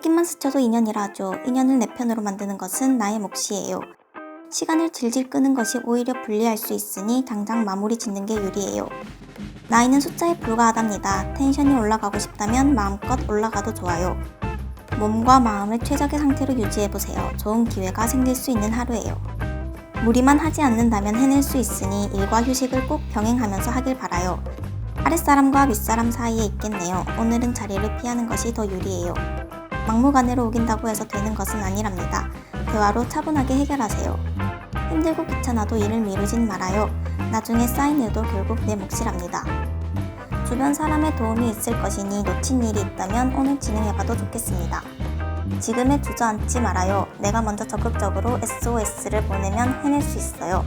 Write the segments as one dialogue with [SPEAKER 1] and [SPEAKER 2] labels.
[SPEAKER 1] 꽃깃만 스쳐도 인연이라 하죠. 인연을 내 편으로 만드는 것은 나의 몫이에요. 시간을 질질 끄는 것이 오히려 불리할 수 있으니 당장 마무리 짓는 게 유리해요. 나이는 숫자에 불과하답니다. 텐션이 올라가고 싶다면 마음껏 올라가도 좋아요. 몸과 마음을 최적의 상태로 유지해보세요. 좋은 기회가 생길 수 있는 하루예요. 무리만 하지 않는다면 해낼 수 있으니 일과 휴식을 꼭 병행하면서 하길 바라요. 아랫사람과 윗사람 사이에 있겠네요. 오늘은 자리를 피하는 것이 더 유리해요. 막무가내로 우긴다고 해서 되는 것은 아니랍니다. 대화로 차분하게 해결하세요. 힘들고 귀찮아도 일을 미루진 말아요. 나중에 쌓인 일도 결국 내 몫이랍니다. 주변 사람의 도움이 있을 것이니 놓친 일이 있다면 오늘 진행해봐도 좋겠습니다. 지금에 주저앉지 말아요. 내가 먼저 적극적으로 SOS를 보내면 해낼 수 있어요.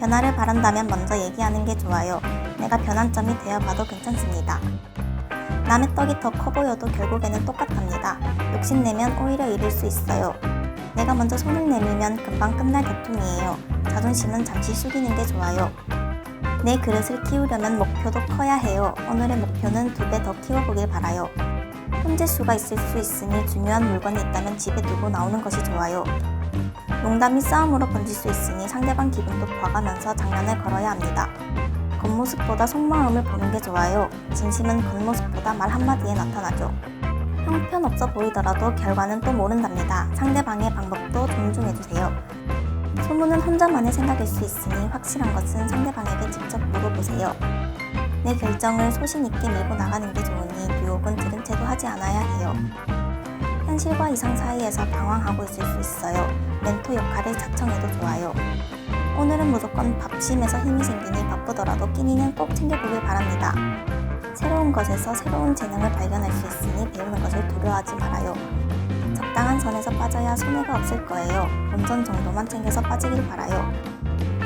[SPEAKER 1] 변화를 바란다면 먼저 얘기하는 게 좋아요. 내가 변환점이 되어봐도 괜찮습니다. 남의 떡이 더 커 보여도 결국에는 똑같답니다. 욕심내면 오히려 잃을 수 있어요. 내가 먼저 손을 내밀면 금방 끝날 다툼이에요. 자존심은 잠시 숙이는 게 좋아요. 내 그릇을 키우려면 목표도 커야 해요. 오늘의 목표는 두 배 더 키워보길 바라요. 혼재수가 있을 수 있으니 중요한 물건이 있다면 집에 두고 나오는 것이 좋아요. 농담이 싸움으로 번질 수 있으니 상대방 기분도 봐가면서 장난을 걸어야 합니다. 겉모습보다 속마음을 보는 게 좋아요. 진심은 겉모습 보다 말 한마디에 나타나죠. 형편없어 보이더라도 결과는 또 모른답니다. 상대방의 방법도 존중해주세요. 소문은 혼자만의 생각일 수 있으니 확실한 것은 상대방에게 직접 물어보세요. 내 결정을 소신있게 밀고 나가는 게 좋으니 유혹은 들은 채도 하지 않아야 해요. 현실과 이상 사이에서 방황하고 있을 수 있어요. 멘토 역할을 자청해도 좋아요. 오늘은 무조건 밥심에서 힘이 생기니 바쁘더라도 끼니는 꼭 챙겨보길 바랍니다. 새로운 것에서 새로운 재능을 발견할 수 있으니 배우는 것을 두려워하지 말아요. 적당한 선에서 빠져야 손해가 없을 거예요. 본전 정도만 챙겨서 빠지길 바라요.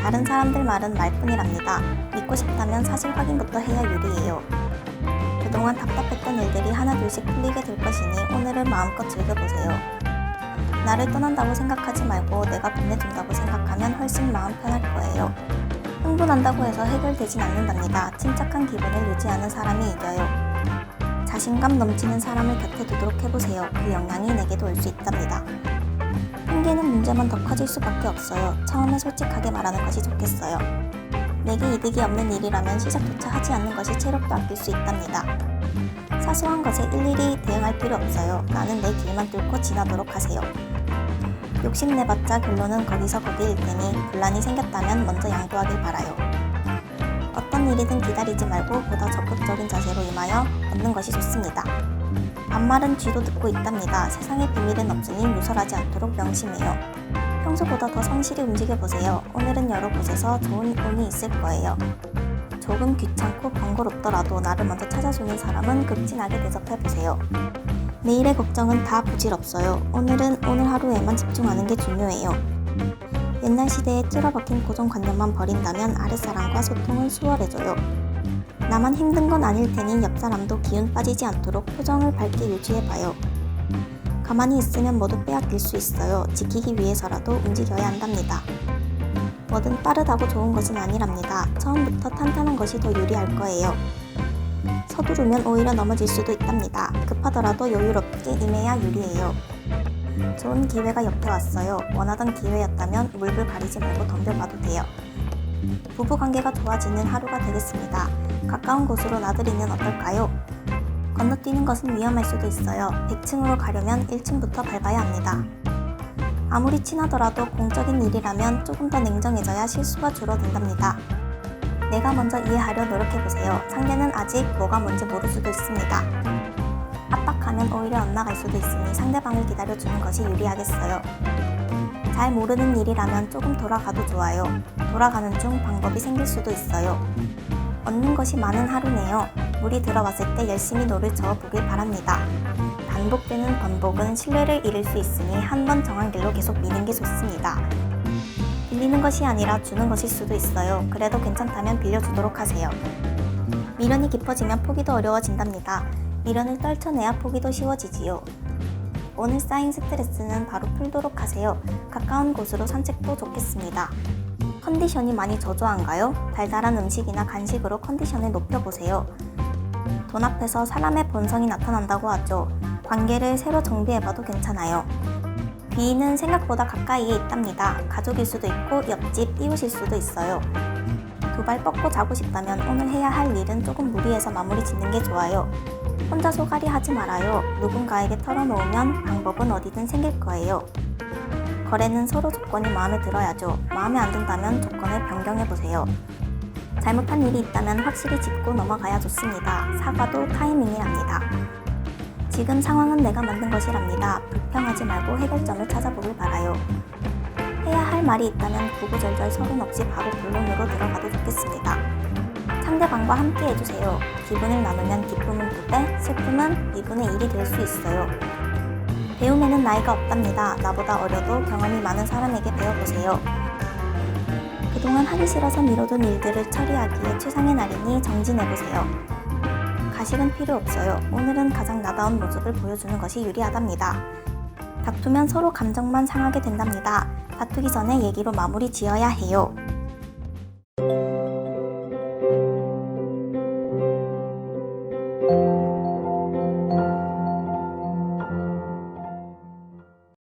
[SPEAKER 1] 다른 사람들 말은 말뿐이랍니다. 믿고 싶다면 사실 확인부터 해야 유리해요. 그동안 답답했던 일들이 하나둘씩 풀리게 될 것이니 오늘을 마음껏 즐겨보세요. 나를 떠난다고 생각하지 말고 내가 보내준다고 생각하면 훨씬 마음 편할 거예요. 흥분한다고 해서 해결되진 않는답니다. 침착한 기분을 유지하는 사람이 이겨요. 자신감 넘치는 사람을 곁에 두도록 해보세요. 그 영향이 내게도 올 수 있답니다. 핑계는 문제만 더 커질 수밖에 없어요. 처음에 솔직하게 말하는 것이 좋겠어요. 내게 이득이 없는 일이라면 시작조차 하지 않는 것이 체력도 아낄 수 있답니다. 사소한 것에 일일이 대응할 필요 없어요. 나는 내 길만 뚫고 지나도록 하세요. 욕심내봤자 결론은 거기서 거기일 테니 분란이 생겼다면 먼저 양보하길 바라요. 어떤 일이든 기다리지 말고 보다 적극적인 자세로 임하여 얻는 것이 좋습니다. 반말은 쥐도 듣고 있답니다. 세상에 비밀은 없으니 누설하지 않도록 명심해요. 평소보다 더 성실히 움직여보세요. 오늘은 여러 곳에서 좋은 운이 있을 거예요. 조금 귀찮고 번거롭더라도 나를 먼저 찾아주는 사람은 극진하게 대접해보세요. 내일의 걱정은 다 부질없어요. 오늘은 오늘 하루에만 집중하는 게 중요해요. 옛날 시대에 틀어박힌 고정관념만 버린다면 아랫사람과 소통은 수월해져요. 나만 힘든 건 아닐 테니 옆 사람도 기운 빠지지 않도록 표정을 밝게 유지해봐요. 가만히 있으면 모두 빼앗길 수 있어요. 지키기 위해서라도 움직여야 한답니다. 뭐든 빠르다고 좋은 것은 아니랍니다. 처음부터 탄탄한 것이 더 유리할 거예요. 서두르면 오히려 넘어질 수도 있답니다. 급하더라도 여유롭게 임해야 유리해요. 좋은 기회가 옆에 왔어요. 원하던 기회였다면 물불 가리지 말고 덤벼봐도 돼요. 부부 관계가 좋아지는 하루가 되겠습니다. 가까운 곳으로 나들이는 어떨까요? 건너뛰는 것은 위험할 수도 있어요. 100층으로 가려면 1층부터 밟아야 합니다. 아무리 친하더라도 공적인 일이라면 조금 더 냉정해져야 실수가 줄어든답니다. 내가 먼저 이해하려 노력해보세요. 상대는 아직 뭐가 뭔지 모를 수도 있습니다. 압박하면 오히려 엇나갈 수도 있으니 상대방을 기다려주는 것이 유리하겠어요. 잘 모르는 일이라면 조금 돌아가도 좋아요. 돌아가는 중 방법이 생길 수도 있어요. 얻는 것이 많은 하루네요. 물이 들어왔을 때 열심히 노를 저어보길 바랍니다. 반복되는 번복은 신뢰를 잃을 수 있으니 한 번 정한 길로 계속 미는 게 좋습니다. 빌리는 것이 아니라 주는 것일 수도 있어요. 그래도 괜찮다면 빌려주도록 하세요. 미련이 깊어지면 포기도 어려워진답니다. 미련을 떨쳐내야 포기도 쉬워지지요. 오늘 쌓인 스트레스는 바로 풀도록 하세요. 가까운 곳으로 산책도 좋겠습니다. 컨디션이 많이 저조한가요? 달달한 음식이나 간식으로 컨디션을 높여보세요. 돈 앞에서 사람의 본성이 나타난다고 하죠. 관계를 새로 정비해봐도 괜찮아요. B는 생각보다 가까이에 있답니다. 가족일 수도 있고 옆집 이웃일 수도 있어요. 두 발 뻗고 자고 싶다면 오늘 해야 할 일은 조금 무리해서 마무리 짓는 게 좋아요. 혼자 소갈이 하지 말아요. 누군가에게 털어놓으면 방법은 어디든 생길 거예요. 거래는 서로 조건이 마음에 들어야죠. 마음에 안 든다면 조건을 변경해보세요. 잘못한 일이 있다면 확실히 짚고 넘어가야 좋습니다. 사과도 타이밍이랍니다. 지금 상황은 내가 만든 것이랍니다. 불평하지 말고 해결점을 찾아보길 바라요. 해야 할 말이 있다면 구구절절 서론 없이 바로 본론으로 들어가도 좋겠습니다. 상대방과 함께 해주세요. 기분을 나누면 기쁨은 두 배, 슬픔은 2분의 1이 될 수 있어요. 배움에는 나이가 없답니다. 나보다 어려도 경험이 많은 사람에게 배워보세요. 그동안 하기 싫어서 미뤄둔 일들을 처리하기에 최상의 날이니 정진해보세요. 가식은 필요 없어요. 오늘은 가장 나다운 모습을 보여주는 것이 유리하답니다. 다투면 서로 감정만 상하게 된답니다. 다투기 전에 얘기로 마무리 지어야 해요.